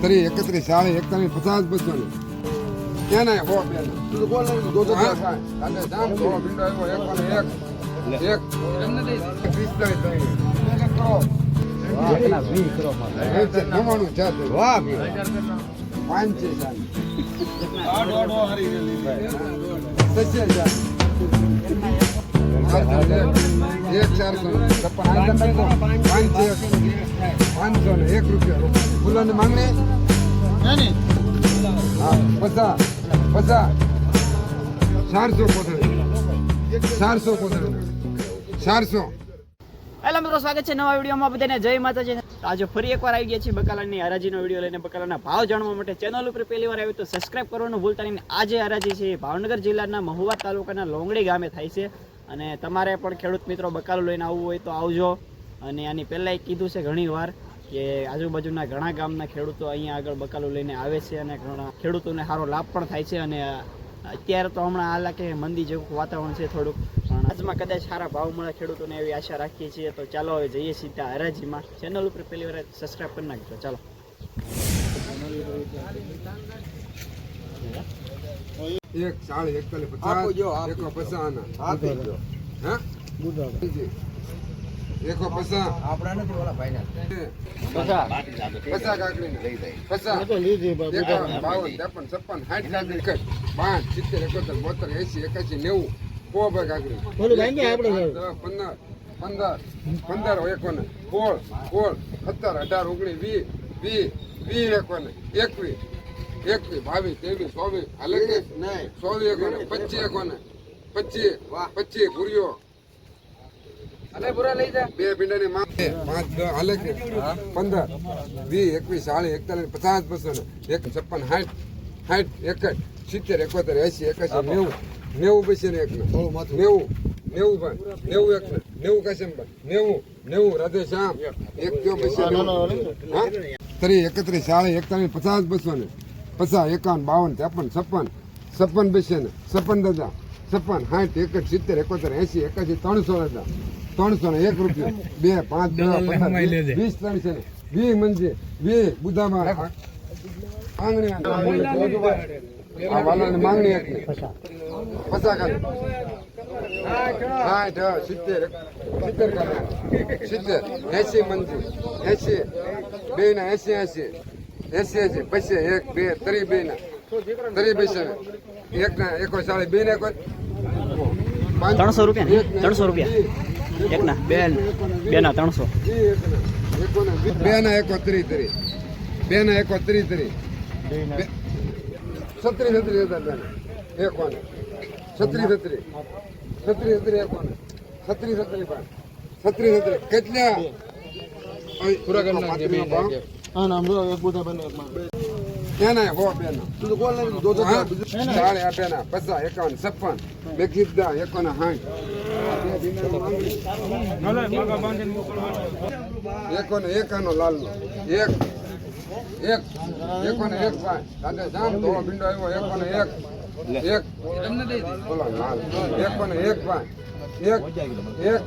ત્રીસ એકત્રીસ ચાલીસ એકતાલીસ પચાસ બસો ને ક્યાં ના હો? બે હા કાલે જામ તો ભીંડો આવ્યો એક અને એક. એક. પિસ્તાળીસ ત્રીસ નવાણું છે વાહ પાંચ હેલો મિત્રો, સ્વાગત છે નવા વિડીયોમાં બધાને. જય માતાજી. આજે ફરી એકવાર આવી ગયા છીએ બકાલાની હરાજીનો વીડિયો લઈને, બકાલાના ભાવ જાણવા માટે ચેનલ ઉપર પહેલી વાર આવ્યું તો સબસ્ક્રાઇબ કરવાનું ભૂલતા નહીં. આજે હરાજી છે ભાવનગર જિલ્લાના મહુવા તાલુકાના લોંગડી ગામે થાય છે. અને તમારે પણ ખેડૂત મિત્રો બકાલું લઈને આવવું હોય તો આવજો. અને આની પહેલાં કીધું છે ઘણી વાર કે આજુબાજુના ઘણા ગામના ખેડૂતો અહીંયા આગળ બકાલું લઈને આવે છે અને ઘણા ખેડૂતોને સારો લાભ પણ થાય છે અને અત્યારે તો હમણાં હાલા કે મંદી જેવું વાતાવરણ છે થોડુંક. પણ આજમાં કદાચ સારા ભાવ મળે ખેડૂતોને એવી આશા રાખીએ છીએ. તો ચાલો હવે જઈએ સીધા હરાજીમાં. ચેનલ ઉપર પહેલી વાર સબસ્ક્રાઈબ કરી નાખજો. ચાલો. એક ચાળીસ એકતાલીસ પચાસ એકો પચાસ આપી એકો પચાસ. આપણા નથી ઓલા ભાઈના. પચાસ. કાકડી પચાસ. બાવન ત્રેપન છપ્પન સાઠ કાકડી. કર પાંચ સિત્તેર એકોતેર બોતેર એસી એકાસી નેવું કો બે કાકડી પંદર પંદર પંદર એકોને. સોળ સોળ સત્તર અઢાર ઓગણીસ વીસ વીસ વીસ એકોને. એકવીસ. એકવીસ બાવીસ ત્રેવીસ ચોવીસ હાલે ચોવીસ એકોને પચીસ એકોને પચીસ પચીસ પૂરીઓ બે ભીંડાની માં પાંચ અલગ હાલે કે પંદર વીસ એકવીસ ચાલીસ એકતાલીસ પચાસ બસો ને એક છપ્પન સાઠ સાઠ એકસઠ સિત્તેર એકોતેર એસી એકાસી નેવું. નેવું બસો ને. એક ને નેવું નેવું ભાઈ નેવું એક ને. નેવું કાશમ નેવું નેવું રાધે શ્યામ એક કયો બસો? ત્રીસ એકત્રીસ ચાલીસ એકતાલીસ પચાસ બસો ને. પચાસ એકાવન બાવન ત્રેપન છપ્પન છપ્પન બેસે ને છપ્પન દાદા છપ્પન સાઠ એકસઠ સિત્તેર એકોતેર એસી એકાસી ત્રણસો દાદા ત્રણસો ને એક રૂપિયો. બે પાંચ દસ વીસ ત્રણસો ને. વી મંજે વી બુધામાં આંગણી આ વાલાની માંગણી એટલી પચાસ સાઠ સિત્તેર સિત્તેર સિત્તેર. એસી મંજી એસી બે ને એસી એસી એસી એસી પછી એક બે ત્રી બે ના ત્રી બેસે એક ના એકો સાડી બે ના એકો પાંચ- ત્રણસો રૂપિયા એક ના. ત્રણસો રૂપિયા. એકના. બે બે ના ત્રણસો. બે ના એકો ત્રી ત્રી. બે ના એકો ત્રી ત્રી. બે- છત્રીસ છત્રી હતા બેન એકો ને છત્રીસ. છત્રી છત્રીસ છત્રી એકો ને છત્રીસ છત્રી પાંચ. છત્રીસ છત્રી કેટલા? પૂરા ક્યાં ના હો બેન? ચાલે આ બેના. પચાસ એકાવન છપ્પન. બે કીધા એકોને સાઠ એકોને એકાનો લાલનો. એક. એક. એકોને એક પાંચ દાદા જામ ધોળો ભીંડો આવ્યો. એકોને એક. એક. બોલો લાલ. એકોને એક પાંચ એક. એક.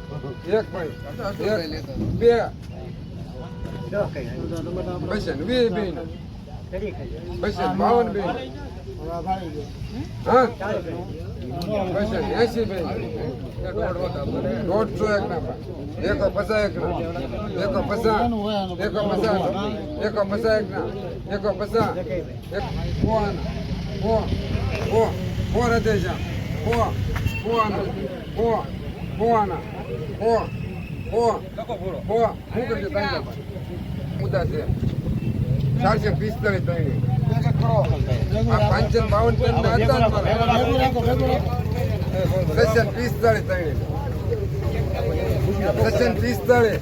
એક પાંચ એક. બે. બસે ને? વીસ બે ને બસે ને બાવન બે ને હા બસે ને એસી બે ને દોઢસો એક ના એકો પચાસ એક ના એકો પચાસ. એકો પચાસ. એકો પચાસ એક ના એકો પચાસ. એક કો આના કો કો કો હૃદય કો કો કો શું કરજો ત્રણ મુદ્દા છે ચારસો પિસ્તાલીસ ત્રણ આ પાંચસો બાવન. સસન પિસ્તાળીસ ત્રણ સસન પિસ્તાળીસ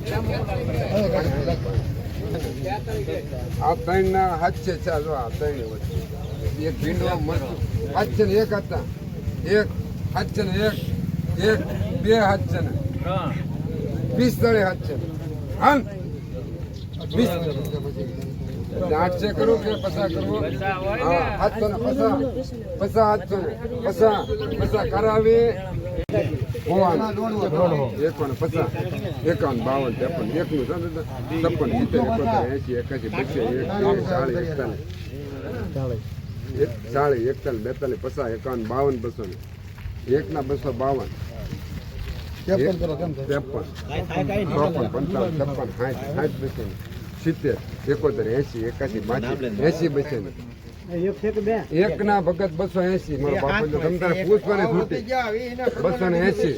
આ ત્રણ ના હાથ છે ચાલો આ ત્રણ વચ્ચે એક ભીંડવા મસ્ત હાથ છે ને એક હતા એક હાથ છે ને એક એક બે હાથ છે ને પિસ્તાળીસ હાથ છે. હાલ. વીસ. આઠસે કરું કે પસા કરવો? હા સાતસો ને પસા. પસા હાથ ને પસા પસા કરાવી. એકાવન પચાસ એકાવન, બાવન, ત્રેપન, એકનું છપ્પન, સિત્તેર, એકોતેર એસી એકાસી પચીસ એક ચાલીસ, એકતાલીસ. એક, ચાલીસ, એકતાલીસ, બેતાલીસ પચાસ એકાવન, બાવન, બસો એકના બસો બાવન. ત્રેપન ચોપન પંચાવન છપ્પન સાઠ સાઠ બસો સિત્તેર એકોતેર એસી એકાસી બાસી એસી બસો ને એક ના ભગત બસો એસી મારો બાપુ તમે પૂછવાની છૂટી. બસો ને એસી.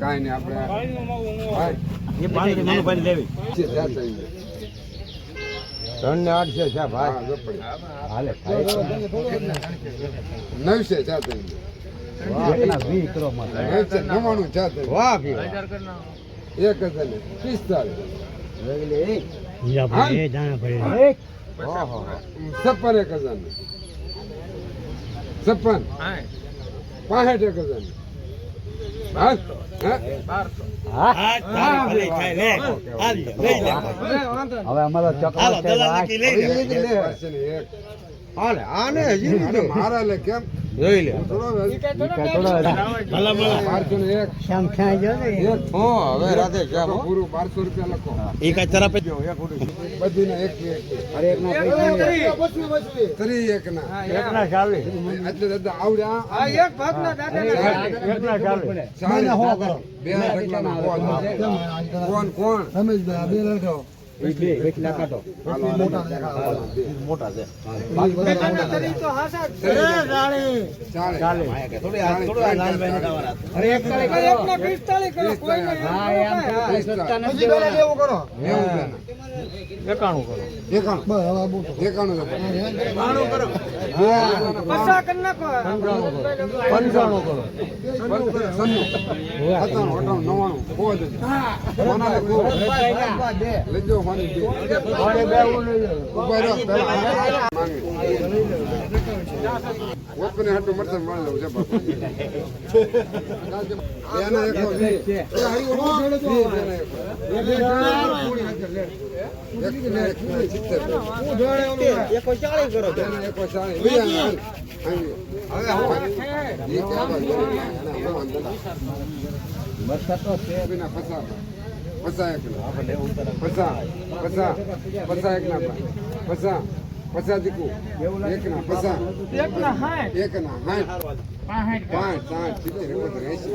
કાંઈ નહીં આપણે. ત્રણ ને આઠ છે ભાઈ. હાલે નવ છે જ્યાં થઈ જાય. વી કરો માં નવ છે, નવ્વાણું જ્યાં થઈ જાય. વાહ ભી એક હજાર પિસ્તાળીસ. છપ્પન એક હજાર છપ્પન? પાસઠ એક હજાર ને. હા? હા? હવે અમારો હજી મારા લે કેમ? જોઈ લે ને એક એક હો હવે રાતે શ્યામ પૂરું બારસો રૂપિયા લખો એક એક અરે એક ના એક ના એક ના ચાલીસ એટલે દાદા આવડ્યા એક ના ચાલીસ ચાલીસ. બે ઢગલાના કોણ કોણ બે ના. અરે. હા. નથી દેવાના. નેવું એકાણું કરો. એકાણું. એકાણું. પંચાણું કરો. પંચાણું, અઠાણું, નવ્વાણું? લેજો ઓપને હાટું મરચાં મારી લઉં છે એકો. વીસ એના એકો. એક ને એક ને સિત્તેર. પચાસ. પચાસ એક ના. પચાસ. પચાસ. પચાસ એક ના ભાઈ. પચાસ. પચાસ દીકુ. એક ના પચાસ. એક ના સાઠ. પાંચ, સિત્તેર, એકોતેર, એંશી.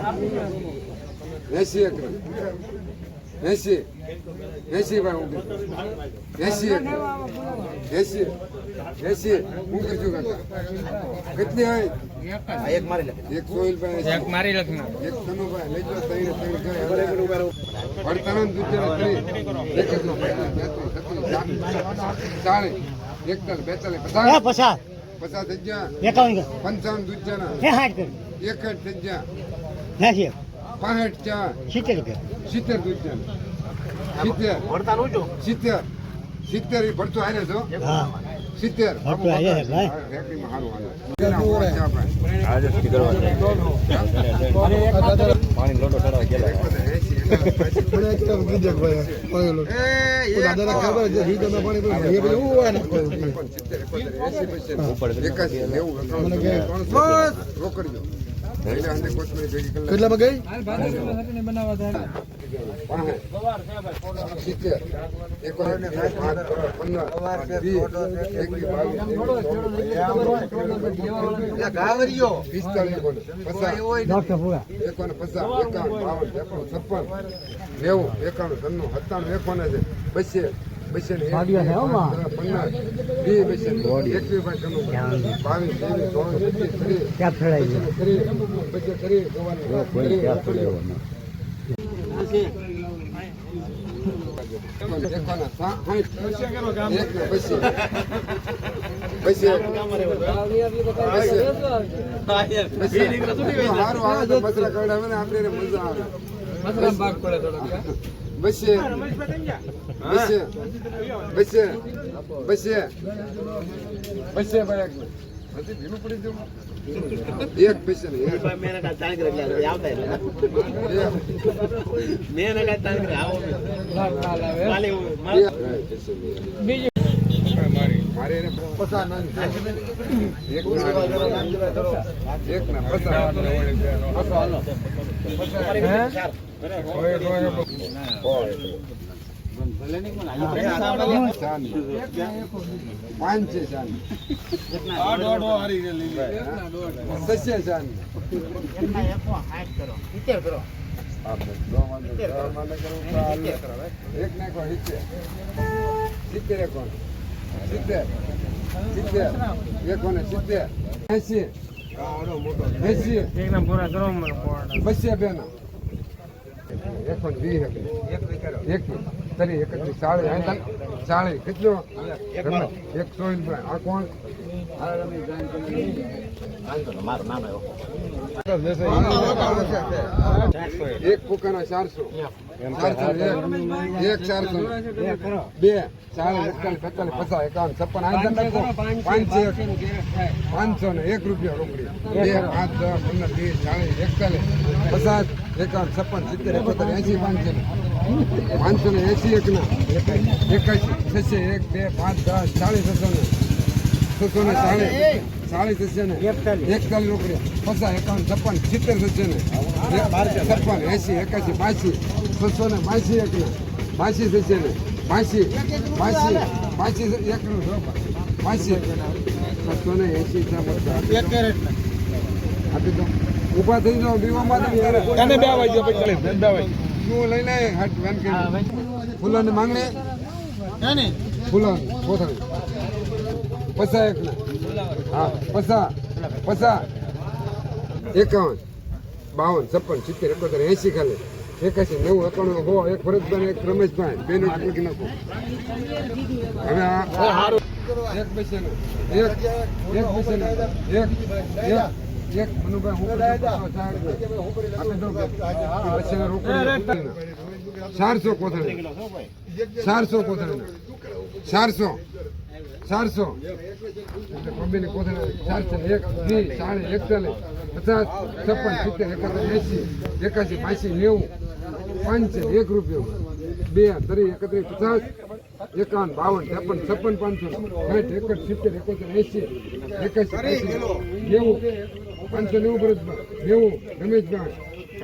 એંશી એક ના. એંશી. એંશી ભાઈ હું ના. એંશી. એંશી. હું કરશું કાકા? કેટલી હોય? એક મારી લે એક સોહિલભાઈ એક મારી લખના એક કનુભાઈ લઈ દુજરા ત્રણ એક પચાસ પચાસ પચાસ થઈ ગયા એકાવન પંચાવન દુજરા હે હાથ કરી સિત્તેર સિત્તેર દુજરા સિત્તેર ભરતું હારે છો હા. સારું શું પાણી લોટો ચડાવવા ગયેલા એકાસી કેટલામાં ગઈ સિત્તેર, એકોને પચાસ, એકાવન, બાવન, ત્રેપન, છપ્પન, નેવું, એકાણું, સન્નું સત્તાણું, એકોને છે, બસે, બસે ને એક, વાડિયા છે, પંદર, પંદર, વીસ, બસે ને એકવીસ, બાવીસ, બાવીસ, ત્રેવીસ, ચોવીસ, પચીસ, ત્રીસ, ક્યાં ફેરાઈ કરી, પછી કરી, આપણે મજા આવે. પછી. પછી. પછી. પછી. એક ને. હજી ભીનું પડી જવું? એક પછી ને એક. એક. એક. મારે એને પસાર ના એક એક ચાંદ એક નાખો સિત્તેર સિત્તેર એકો સિત્તેર. સિત્તેર. એકો ને સિત્તેર. એસી. એસી. બસ્યા બેન. એકો ને વીસ એક. તરી એકત્રીસ. ચાળીસ. ચાળીસ. કેટલો? એકસો એક આ કોણ? એક ચારસો. ચારસો એક ચારસો બે ચાલીસ એકતાલીસ બેતાલીસ પચાસ એકાવન છપ્પન પાંચસો પાંચસો ને એક રૂપિયા રોકડી. બે પાંચ દસ પંદર ત્રીસ ચાલીસ એકતાલીસ પચાસ એકાવન છપ્પન સિત્તેર એકોતેર એસી પાંચસો પાંચસો ને એસી એક ના એકાસી છસો એક બે પાંચ દસ ચાલીસ છસો ને. છસો ને ચાલીસ ચાલીસ હશે ને. એકતાલીસ. રોકડી પચાસ એકાવન છપ્પન સિત્તેર હશે ને. છપ્પન એસી એકાસી બાસી છસો ને બાસી એક ને બાસી થશે ને બાસી. બાસી બાસી એકનું બાસી. છસો ને એસી એક આપી દો ઊભા થઈ જાઓ બીવામાં તને બે વાગ્યો પછી બે વાગ્યો. તું લઈને હાટ વેન કે ફૂલોની માંગણી? ફૂલો કોથળી. પસા એક હા પસા. પસા. એકાવન. બાવન છપ્પન સિત્તેર એકોતેર એસી ખાલી. એકાસી નેવું એકાણું હો એક ભરતભાઈ એક રમેશભાઈ. બે નો લખી નાખો. હવે આ એક પૈસા એક એક પૈસા એક એક એક મનુભાઈ ચારસો કોથળી ચારસો કોથળી ચારસો. ચારસો. પબ્બીની કોથળી ચારસો એક વીસ સાડી એકતાલીસ પચાસ છપ્પન સિત્તેર એકાતેર એસી એકાસી બાસી નેવું પાંચ એક રૂપિયો બે, ત્રણ, એકત્રીસ, પચાસ, એકાવન, બાવન ત્રેપન છપ્પન, પાંચસો. સાઠ એકસઠ સિત્તેર, એકોતેર એસી એકાસી નેવું, પાંચસો નેવું ભરતભાઈ નેવું રમેશભાઈ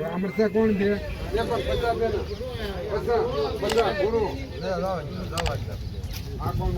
આ મરસા કોણ છે? આ કોણ